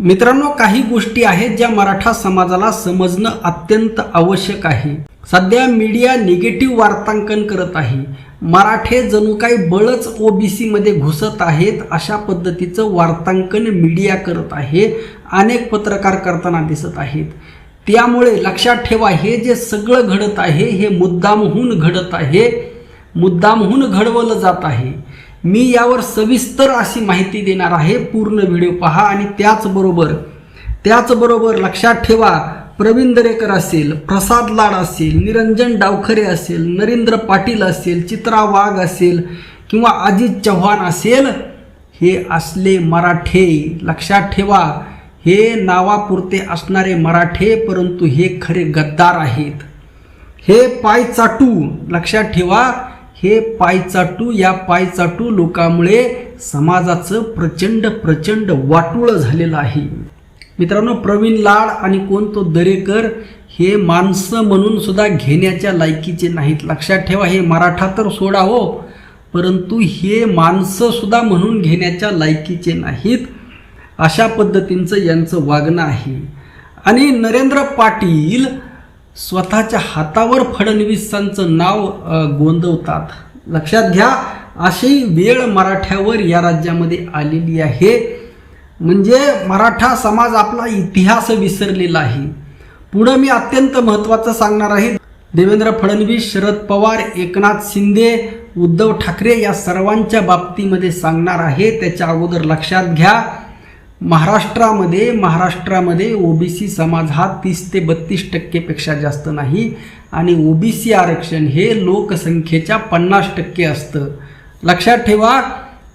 मित्रांनो काही गोष्टी आहेत ज्या मराठा समाजाला समजणं अत्यंत आवश्यक आहे. सध्या मीडिया निगेटिव्ह वार्तांकन करत आहे. मराठे जणू काही बळच ओबीसीमध्ये घुसत आहेत अशा पद्धतीचं वार्तांकन मीडिया करत आहे अनेक पत्रकार करताना दिसत आहेत. त्यामुळे लक्षात ठेवा हे जे सगळं घडत आहे हे मुद्दामहून घडत आहे मुद्दामहून घडवलं जात आहे. मी यावर सविस्तर अशी माहिती देणार आहे. पूर्ण व्हिडिओ पहा आणि त्याचबरोबर त्याचबरोबर लक्षात ठेवा प्रवीण दरेकर असेल प्रसाद लाड असेल निरंजन डावखरे असेल नरेंद्र पाटील असेल चित्रा वाघ असेल किंवा अजित चव्हाण असेल हे असले मराठे. लक्षात ठेवा हे नावापुरते असणारे मराठे परंतु हे खरे गद्दार आहेत. हे पाय चाटू. लक्षात ठेवा हे पायचाटू या पायचाटू लोकामुळे लोकांमुळे समाजाचं प्रचंड प्रचंड वाटूळ झालेलं आहे. मित्रांनो प्रवीण लाड आणि कोण तो दरेकर हे माणसं म्हणून सुद्धा घेण्याच्या लायकीचे नाहीत. लक्षात ठेवा हे मराठा तर सोडा हो परंतु हे माणसं सुद्धा म्हणून घेण्याच्या लायकीचे नाहीत अशा पद्धतींचं यांचं वागणं आहे. आणि नरेंद्र पाटील स्वतःच्या हातावर फडणवीसांचं नाव गोंदवतात. लक्षात घ्या अशी वेळ मराठ्यावर या राज्यामध्ये आलेली आहे. म्हणजे मराठा समाज आपला इतिहास विसरलेला आहे. पुढं मी अत्यंत महत्त्वाचं सांगणार आहे. देवेंद्र फडणवीस शरद पवार एकनाथ शिंदे उद्धव ठाकरे या सर्वांच्या बाबतीमध्ये सांगणार आहे. त्याच्या अगोदर लक्षात घ्या. महाराष्ट्रामध्ये महाराष्ट्रामध्ये ओबीसी समाज हा तीस ते बत्तीस टक्केपेक्षा जास्त नाही आणि ओबीसी आरक्षण हे लोकसंख्येच्या पन्नास टक्के असतं. लक्षात ठेवा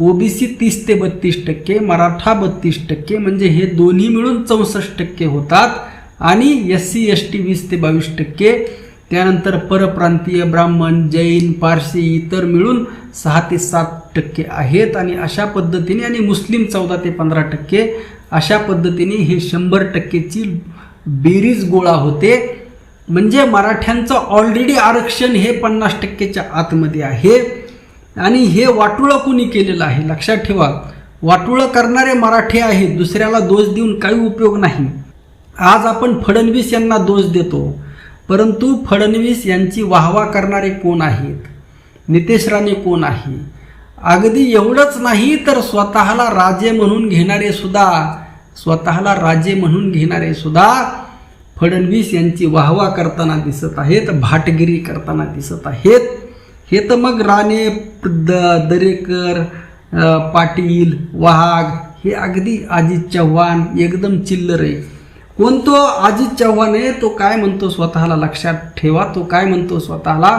ओबीसी तीस ते बत्तीस टक्के मराठा बत्तीस टक्के म्हणजे हे दोन्ही मिळून चौसष्ट टक्के होतात आणि एस सी एस टी वीस ते बावीस टक्के त्यानंतर परप्रांतीय ब्राह्मण जैन पारसी इतर मिळून सहा ते सात टक्के आहेत आणि अशा पद्धतीने आणि मुस्लिम चौदा ते पंधरा टक्के अशा पद्धतीने हे शंभर टक्केची बेरीज गोळा होते. म्हणजे मराठ्यांचं ऑलरेडी आरक्षण हे पन्नास टक्केच्या आतमध्ये आहे. आणि हे वाटुळं कुणी केलेलं आहे? लक्षात ठेवा. वाटुळं करणारे मराठी आहेत. दुसऱ्याला दोष देऊन काही उपयोग नाही. आज आपण फडणवीस यांना दोष देतो. परंतु फडणवीस यांची वाहवा करणारे कोण आहेत? नितेश राणे कोण आहे? अगदी एवढंच नाही तर स्वतःला राजे म्हणून घेणारे सुद्धा स्वतःला राजे म्हणून घेणारे सुद्धा फडणवीस यांची वाहवा करताना दिसत आहेत भाटगिरी करताना दिसत आहेत. हे तर मग राणे द दरेकर पाटील वाघ हे अगदी अजित चव्हाण एकदम चिल्लर आहे. कोण तो अजित चव्हाण आहे तो काय म्हणतो स्वतःला? लक्षात ठेवा तो काय म्हणतो स्वतःला?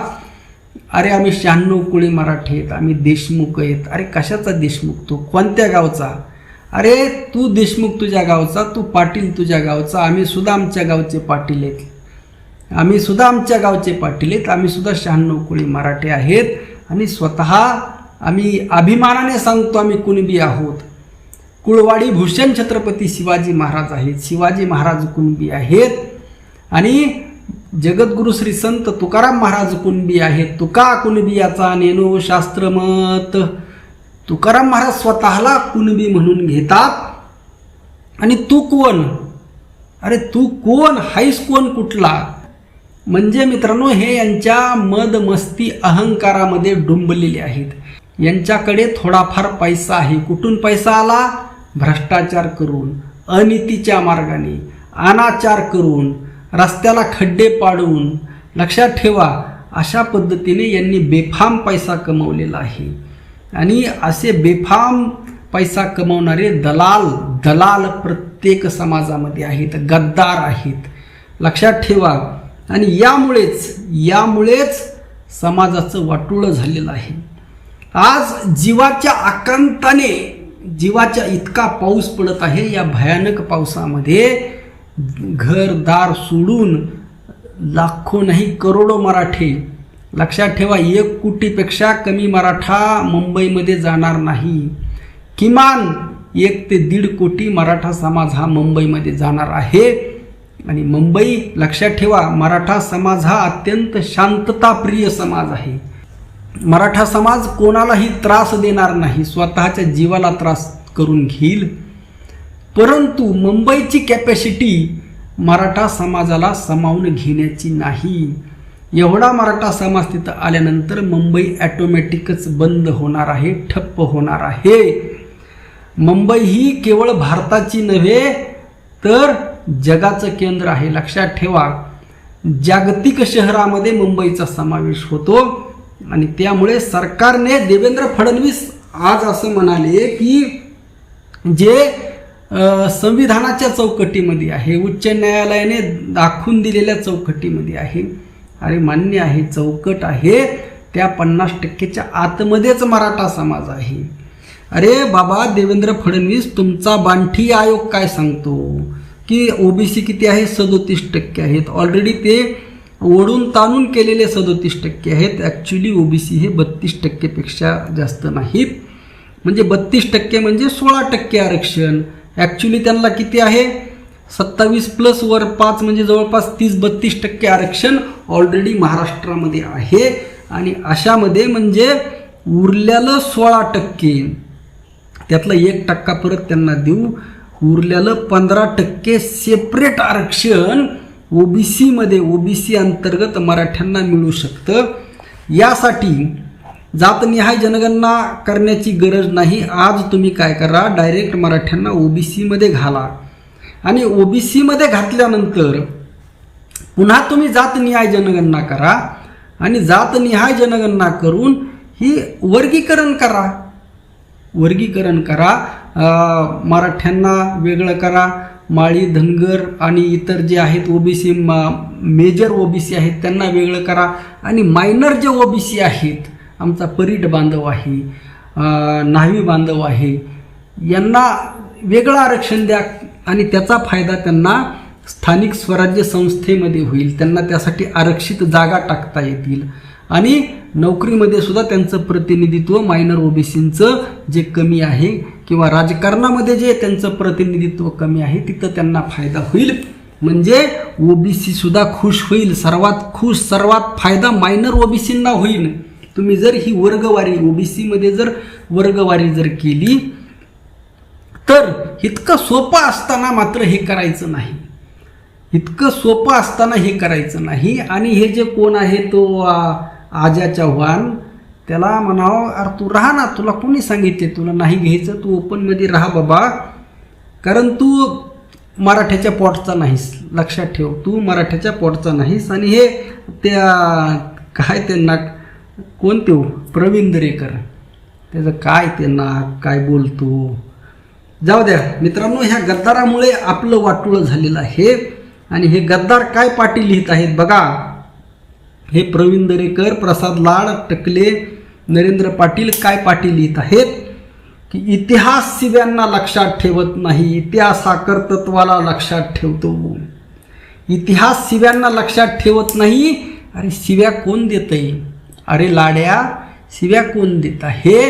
अरे आम्ही शहाण्णव कुळी मराठी आहेत आम्ही देशमुख आहेत. अरे कशाचा देशमुख? तो कोणत्या गावचा? अरे तू देशमुख तुझ्या गावचा तू पाटील तुझ्या गावचा आम्ही सुद्धा आमच्या गावचे पाटील आहेत. आम्ही सुद्धा आमच्या गावचे पाटील आहेत आम्ही सुद्धा शहाण्णव कुळी मराठी आहेत. आणि स्वतः आम्ही अभिमानाने सांगतो आम्ही कुणबी आहोत. कुळवाडी भूषण छत्रपती शिवाजी महाराज आहेत. शिवाजी महाराज कुणबी आहेत? आणि जगद्गुरु श्री संत तुकाराम महाराज कुणबी आहेत? तुका कुणबियाचा नेनो शास्त्रमत तुकाराम महाराज स्वतःला कुणबी म्हणून घेतात. आणि तू कोण? अरे तू कोण? हाईस कोण कुठला? म्हणजे मित्रांनो हे यांच्या मद मस्ती अहंकारामध्ये डुंबलेले आहेत. यांच्याकडे थोडाफार पैसा आहे. कुठून पैसा आला? भ्रष्टाचार करून अनितीच्या मार्गाने अनाचार करून रस्त्याला खड्डे पाडून लक्षात ठेवा अशा पद्धतीने यांनी बेफाम पैसा कमवलेला आहे. आणि असे बेफाम पैसा कमवणारे दलाल दलाल प्रत्येक समाजामध्ये आहेत गद्दार आहेत. लक्षात ठेवा. आणि यामुळेच यामुळेच समाजाचं वाटोळं झालेलं आहे. आज जीवाच्या आकांताने जीवाच्या इतका पाऊस पडत आहे या भयानक पावसामध्ये घरदार सोडून लाखो नाही करोडो मराठे लक्षात ठेवा एक कोटीपेक्षा कमी मराठा मुंबईमध्ये जाणार नाही. किमान एक ते दीड कोटी मराठा समाज हा मुंबईमध्ये जाणार आहे. आणि मुंबई लक्षात ठेवा मराठा समाज हा अत्यंत शांतताप्रिय समाज आहे. मराठा समाज कोणालाही त्रास देणार नाही स्वतःच्या जीवाला त्रास करून घेईल. परंतु मुंबईची कॅपॅसिटी मराठा समाजाला सामावून घेण्याची नाही. एवढा मराठा समाज तिथं आल्यानंतर मुंबई ॲटोमॅटिकच बंद होणार आहे ठप्प होणार आहे. मुंबई ही केवळ भारताची नव्हे तर जगाचं केंद्र आहे. लक्षात ठेवा जागतिक शहरामध्ये मुंबईचा समावेश होतो. आणि त्यामुळे सरकारने देवेंद्र फडणवीस आज असं म्हणाले की जे संविधानाच्या चौकटीमध्ये आहे उच्च न्यायालयाने दाखवून दिलेल्या चौकटीमध्ये आहे अरे मान्य आहे चौकट आहे त्या पन्नास टक्केच्या आतमध्येच मराठा समाज आहे. अरे बाबा देवेंद्र फडणवीस तुमचा बांठी आयोग काय सांगतो? की ओबीसी किती आहे? सदोतीस टक्के आहेत. ऑलरेडी ते ओढून ताणून केलेले सदोतीस टक्के आहेत. ॲक्च्युली ओबीसी हे बत्तीस टक्केपेक्षा जास्त नाहीत. म्हणजे बत्तीस टक्के म्हणजे सोळा टक्के आरक्षण. ॲक्च्युली त्यांना किती आहे? सत्तावीस प्लस वर पाच म्हणजे जवळपास तीस बत्तीस टक्के आरक्षण ऑलरेडी महाराष्ट्रामध्ये आहे. आणि अशामध्ये म्हणजे उरलेलं सोळा टक्के. त्यातला एक टक्का परत त्यांना देऊ. उरलेलं पंधरा टक्के सेपरेट आरक्षण ओबीसीमध्ये ओबीसी अंतर्गत मराठ्यांना मिळू शकतं. यासाठी जातनिहाय जनगणना करण्याची गरज नाही. आज तुम्ही काय करा? डायरेक्ट मराठ्यांना ओबीसीमध्ये घाला. आणि ओबीसीमध्ये घातल्यानंतर पुन्हा तुम्ही जातनिहाय जनगणना करा आणि जातनिहाय जनगणना करून ही वर्गीकरण करा. वर्गीकरण करा. मराठ्यांना वेगळं करा. माळी धनगर आणि इतर जे आहेत ओबीसी मेजर ओबीसी आहेत त्यांना वेगळं करा. आणि मायनर जे ओबीसी आहेत आमचा परीट बांधव आहे न्हावी बांधव आहे यांना वेगळं आरक्षण द्या आणि त्याचा फायदा त्यांना स्थानिक स्वराज्य संस्थेमध्ये होईल. त्यांना त्यासाठी आरक्षित जागा टाकता येतील. आणि नोकरीमध्ये सुद्धा त्यांचं प्रतिनिधित्व मायनर ओबीसींचं जे कमी आहे किंवा राजकारणामध्ये जे त्यांचं प्रतिनिधित्व कमी आहे तिथं त्यांना फायदा होईल. म्हणजे ओबीसी सुद्धा खुश होईल. सर्वात खुश सर्वात फायदा मायनर ओबीसींना होईल. तुम्ही जर ही वर्गवारी ओबीसीमध्ये जर वर्गवारी जर केली तर इतकं सोपं असताना मात्र हे करायचं नाही. इतकं सोपं असताना हे करायचं नाही. आणि हे जे कोण आहे तो आजा चव्हाण त्याला म्हणावं अरे तू राहा ना तुला कोणी सांगितले? तुला नाही घ्यायचं तू ओपनमध्ये राहा बाबा. कारण तू मराठ्याच्या पॉटचा नाहीस. लक्षात ठेव तू मराठ्याच्या पॉटचा नाहीस. आणि हे त्या काय त्यांना कोण तो हो? प्रवीण दरेकर. त्याचं काय त्यांना काय बोलतो? जाऊ द्या. मित्रांनो ह्या गद्दारामुळे आपलं वाटुळं झालेलं आहे. आणि हे गद्दार काय पाटी लिहित आहेत बघा. हे प्रवीण दरेकर प्रसाद लाड टकले नरेंद्र पाटील काय पाटील लिहित आहेत? की इतिहास शिव्यांना लक्षात ठेवत नाही इतिहास तत्वाला लक्षात ठेवतो. इतिहास शिव्यांना लक्षात ठेवत नाही अरे शिव्या कोण देतंय? अरे लाड्या शिव्या कोण देता हे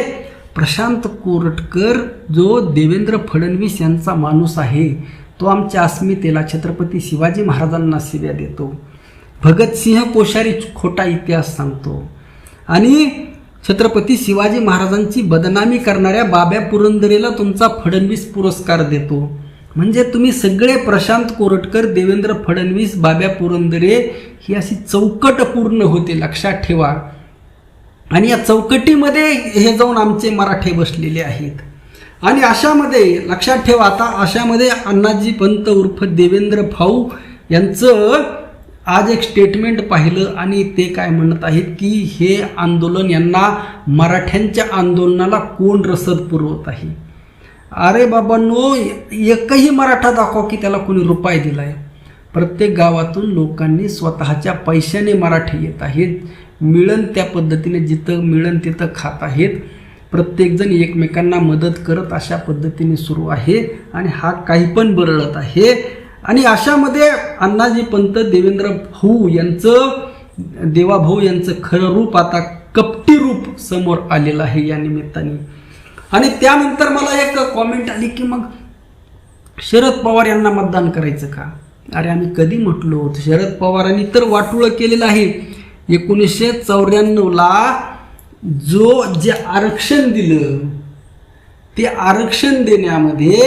प्रशांत कोरटकर जो देवेंद्र फडणवीस यांचा माणूस आहे तो आमच्या अस्मितेला छत्रपती शिवाजी महाराजांना शिव्या देतो. भगतसिंह कोश्यारी खोटा इतिहास सांगतो. आणि छत्रपती शिवाजी महाराजांची बदनामी करणाऱ्या बाब्या पुरंदरेला तुमचा फडणवीस पुरस्कार देतो. म्हणजे तुम्ही सगळे प्रशांत कोरटकर देवेंद्र फडणवीस बाब्या पुरंदरे ही अशी चौकट पूर्ण होते लक्षात ठेवा. आणि या चौकटीमध्ये हे जाऊन आमचे मराठे बसलेले आहेत. आणि अशामध्ये लक्षात ठेवा आता अशामध्ये अण्णाजी पंत उर्फ देवेंद्र भाऊ यांचं आज एक स्टेटमेंट पाहिलं आणि ते काय म्हणत आहेत की हे आंदोलन यांना मराठ्यांच्या आंदोलनाला कोण रसद पुरवत आहे? अरे बाबांनो एकही मराठा दाखवा की त्याला कोणी रुपाय दिला आहे प्रत्येक गावातून लोकांनी स्वतःच्या पैशाने मराठी येत आहेत. मिळन त्या पद्धतीने जिथं मिळन तिथं खात आहेत. प्रत्येकजण एकमेकांना मदत करत अशा पद्धतीने सुरू आहे आणि हा काही पण बरळत आहे. आणि अशामध्ये अण्णाजी पंत देवेंद्र भाऊ यांचं देवाभाऊ यांचं खरं रूप आता कपटी रूप समोर आलेलं आहे या निमित्ताने. आणि त्यानंतर मला एक कॉमेंट आली की मग शरद पवार यांना मतदान करायचं का? अरे आम्ही कधी म्हटलो होतो शरद पवारांनी तर वाटुळं केलेलं आहे. एकोणीसशे चौऱ्याण्णवला जो जे आरक्षण दिलं ते आरक्षण देण्यामध्ये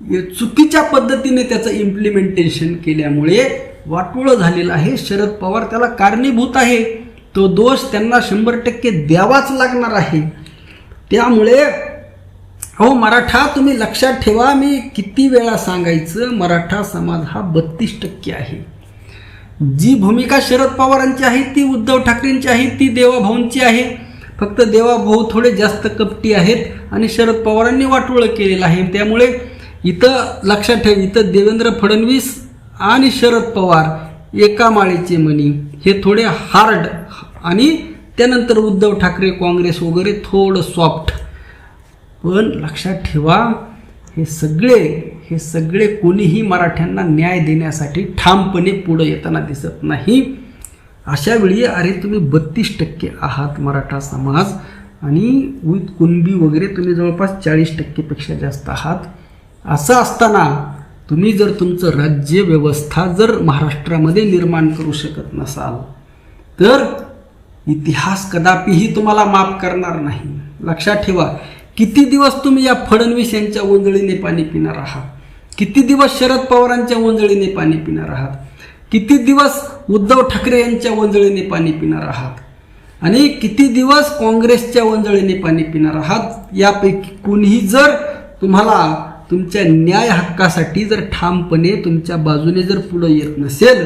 चुकीच्या पद्धतीने त्याचं इम्प्लिमेंटेशन केल्यामुळे वाटोळं झालेलं आहे. शरद पवार त्याला कारणीभूत आहे. तो दोष त्यांना शंभर टक्के द्यावाच लागणार आहे. त्यामुळे अहो मराठा तुम्ही लक्षात ठेवा मी किती वेळा सांगायचं मराठा समाज हा बत्तीस टक्के आहे. जी भूमिका शरद पवारांची आहे ती उद्धव ठाकरेंची आहे ती देवाभाऊंची आहे. फक्त देवाभाऊ थोडे जास्त कपटी आहेत आणि शरद पवारांनी वाटोळं केलेलं आहे. त्यामुळे इथं लक्षात ठेव इथं देवेंद्र फडणवीस आणि शरद पवार एका माळेचे मणी. हे थोडे हार्ड आणि त्यानंतर उद्धव ठाकरे काँग्रेस वगैरे थोडं सॉफ्ट पण लक्षात ठेवा हे सगळे हे सगळे कोणीही मराठ्यांना न्याय देण्यासाठी ठामपणे पुढं येताना दिसत नाही. अशा वेळी अरे तुम्ही बत्तीस टक्के आहात मराठा समाज आणि विथ कुणबी वगैरे तुम्ही जवळपास चाळीस टक्केपेक्षा जास्त आहात. असं असताना तुम्ही जर तुमचं राज्य व्यवस्था जर महाराष्ट्रामध्ये निर्माण करू शकत नसाल तर इतिहास कदापिही तुम्हाला माफ करणार नाही. लक्षात ठेवा किती दिवस तुम्ही या फडणवीस यांच्या ओंजळीने पाणी पिणार आहात? किती दिवस शरद पवारांच्या ओंजळीने पाणी पिणार आहात? किती दिवस उद्धव ठाकरे यांच्या ओंजळीने पाणी पिणार आहात? आणि किती दिवस काँग्रेसच्या ओंजळीने पाणी पिणार आहात? यापैकी कुणीही जर तुम्हाला तुमच्या न्याय हक्कासाठी जर ठामपणे तुमच्या बाजूने जर पुढं येत नसेल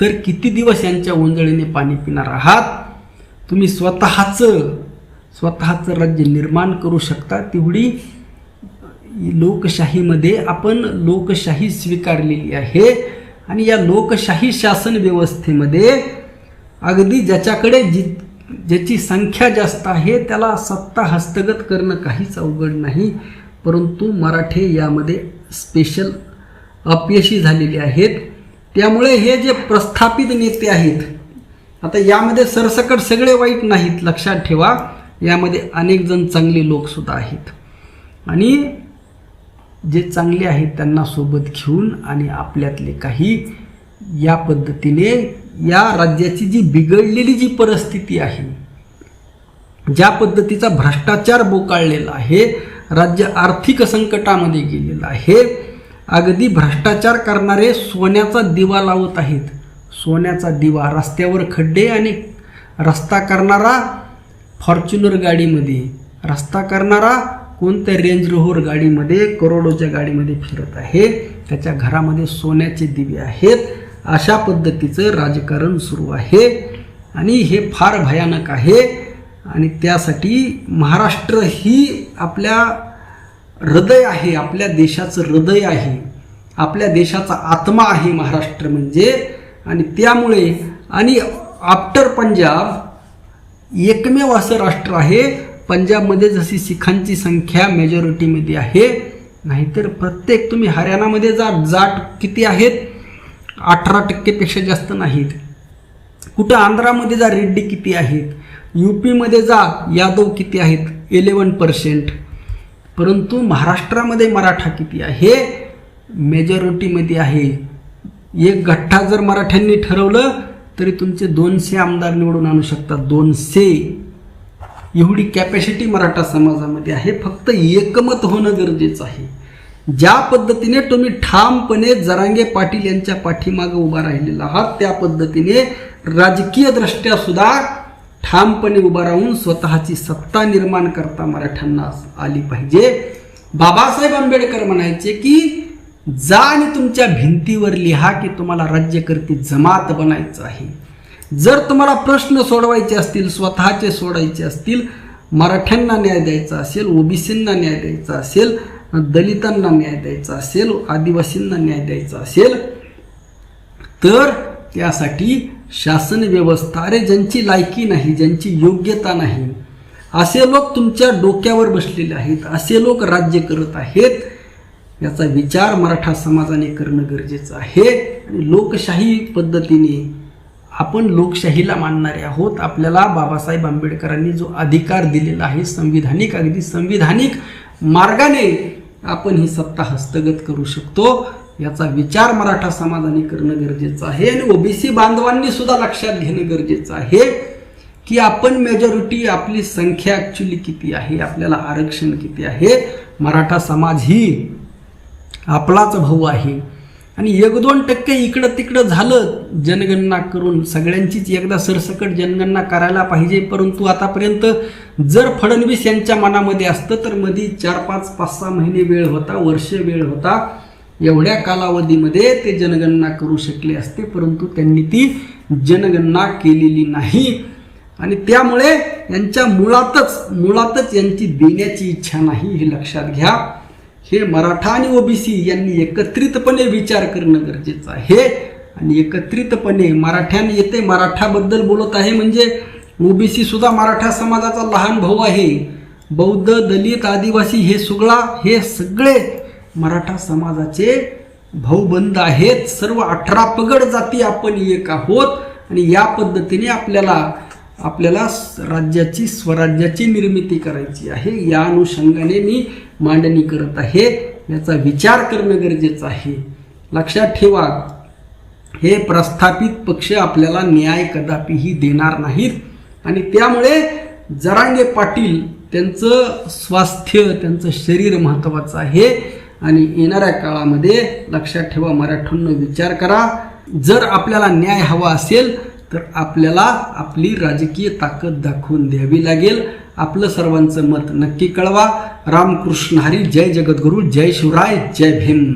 तर किती दिवस यांच्या ओंजळीने पाणी पिणार आहात? तुम्ही स्वतःचं स्वतःचं राज्य निर्माण करू शकता. तेवढी लोकशाहीमध्ये आपण लोकशाही स्वीकारलेली आहे. आणि या लोकशाही शासन व्यवस्थेमध्ये अगदी ज्याच्याकडे जी ज्याची संख्या जास्त आहे त्याला सत्ता हस्तगत करणं काहीच अवघड नाही. परंतु मराठे यामध्ये स्पेशल अपयशी झालेले आहेत. त्यामुळे हे जे प्रस्थापित नेते आहेत आता यामध्ये सरसकट सगळे वाईट नाहीत लक्षात ठेवा. यामध्ये अनेक जण चांगले लोकसुद्धा आहेत. आणि जे चांगले आहेत त्यांना सोबत घेऊन आणि आपल्यातले काही या पद्धतीने या राज्याची जी बिघडलेली जी परिस्थिती आहे ज्या पद्धतीचा भ्रष्टाचार बोकाळलेला आहे राज्य आर्थिक संकटामध्ये गेलेलं आहे. अगदी भ्रष्टाचार करणारे सोन्याचा दिवा लावत आहेत. सोन्याचा दिवा रस्त्यावर खड्डे आणि रस्ता करणारा फॉर्च्युनर गाडीमध्ये रस्ता करणारा कोणत्या रेंज रोव्हर गाडीमध्ये करोडोच्या गाडीमध्ये फिरत आहे. त्याच्या घरामध्ये सोन्याचे दिवे आहेत. अशा पद्धतीचं राजकारण सुरू आहे. आणि हे फार भयानक आहे. आणि त्यासाठी महाराष्ट्र ही आपल्या हृदय आहे आपल्या देशाचं हृदय आहे आपल्या देशाचा आत्मा आहे महाराष्ट्र म्हणजे. आणि त्यामुळे आणि आफ्टर पंजाब एकमेव असं राष्ट्र आहे पंजाबमध्ये जशी सिखांची संख्या मेजॉरिटीमध्ये आहे नाहीतर प्रत्येक तुम्ही हरियाणामध्ये जा जाट किती आहेत? अठरा टक्केपेक्षा जास्त नाहीत. कुठं आंध्रामध्ये जा रेड्डी किती आहेत? यू पीमध्ये जा यादव किती आहेत? इलेवन पर्सेंट परंतु महाराष्ट्रामध्ये मराठा किती आहे? मेजॉरिटीमध्ये आहे. एक गठ्ठा जर मराठ्यांनी ठरवलं तरी तुमचे दोनशे आमदार निवडून आणू शकतात. दोनशे. एवढी कॅपॅसिटी मराठा समाजामध्ये आहे. फक्त एकमत होणं गरजेचं आहे. ज्या पद्धतीने तुम्ही ठामपणे जरांगे पाटील यांच्या पाठीमागं उभा राहिलेला आहात त्या पद्धतीने राजकीयदृष्ट्यासुद्धा सुद्धा ठामपणे उभा राहून स्वतःची सत्ता निर्माण करता मराठ्यांना आली पाहिजे. बाबासाहेब आंबेडकर म्हणायचे की जा आणि तुमच्या भिंतीवर लिहा की तुम्हाला राज्यकर्ती जमात बनायचं आहे. जर तुम्हाला प्रश्न सोडवायचे असतील स्वतःचे सोडायचे असतील मराठ्यांना न्याय द्यायचा असेल ओबीसींना न्याय द्यायचा असेल दलितांना न्याय द्यायचा असेल आदिवासींना न्याय द्यायचा असेल तर त्यासाठी शासन व्यवस्था अरे ज्यांची लायकी नाही ज्यांची योग्यता नाही असे लोक तुमच्या डोक्यावर बसलेले आहेत असे लोक राज्य करत आहेत याचा विचार मराठा समाजाने करणं गरजेचं आहे. आणि लोकशाही पद्धतीने आपण लोकशाहीला मानणारे आहोत. आपल्याला बाबासाहेब आंबेडकरांनी जो अधिकार दिलेला आहे संविधानिक अगदी संविधानिक मार्गाने आपण ही सत्ता हस्तगत करू शकतो. याचा विचार मराठा समाजाने करणं गरजेचं आहे आणि ओबीसी बांधवांनी सुद्धा लक्षात घेणं गरजेचं आहे की आपण मेजॉरिटी आपली संख्या ॲक्च्युली किती आहे आपल्याला आरक्षण किती आहे. मराठा समाज ही आपलाच भाऊ आहे. आणि एक दोन टक्के इकडं तिकडं झालं जनगणना करून सगळ्यांचीच एकदा सरसकट जनगणना करायला पाहिजे. परंतु आतापर्यंत जर फडणवीस यांच्या मनामध्ये असतं तर मध्ये चार पाच पाच सहा महिने वेळ होता वर्ष वेळ होता. एवढ्या कालावधीमध्ये ते जनगणना करू शकले असते परंतु त्यांनी ती जनगणना केलेली नाही. आणि त्यामुळे यांच्या मुळातच मुळातच यांची देण्याची इच्छा नाही हे लक्षात घ्या. हे मराठा आणि ओबीसी यांनी एकत्रितपणे विचार करणं गरजेचं आहे. आणि एकत्रितपणे मराठ्याने येते मराठाबद्दल बोलत आहे म्हणजे ओबीसी सुद्धा मराठा समाजाचा लहान भाऊ आहे. बौद्ध दलित आदिवासी हे सुगळा हे सगळे मराठा समाजाचे भाऊबंद आहेत. सर्व अठरा पगड जाती आपण एक आहोत. आणि या पद्धतीने आपल्याला आपल्याला राज्याची स्वराज्याची निर्मिती करायची आहे. या अनुषंगाने मी मांडणी करत आहे. याचा विचार करणं गरजेचं आहे. लक्षात ठेवा हे प्रस्थापित पक्ष आपल्याला न्याय कदापिही देणार नाहीत. आणि त्यामुळे जरांगे पाटील त्यांचं स्वास्थ्य त्यांचं शरीर महत्त्वाचं आहे. आणि येणाऱ्या काळामध्ये लक्षात ठेवा मराठ्यांनो विचार करा. जर आपल्याला न्याय हवा असेल तर आपल्याला आपली राजकीय ताकद दाखवून द्यावी लागेल. आपलं सर्वांचं मत नक्की कळवा. रामकृष्ण हरी जय जगद्गुरू जय शिवराय जय भीम.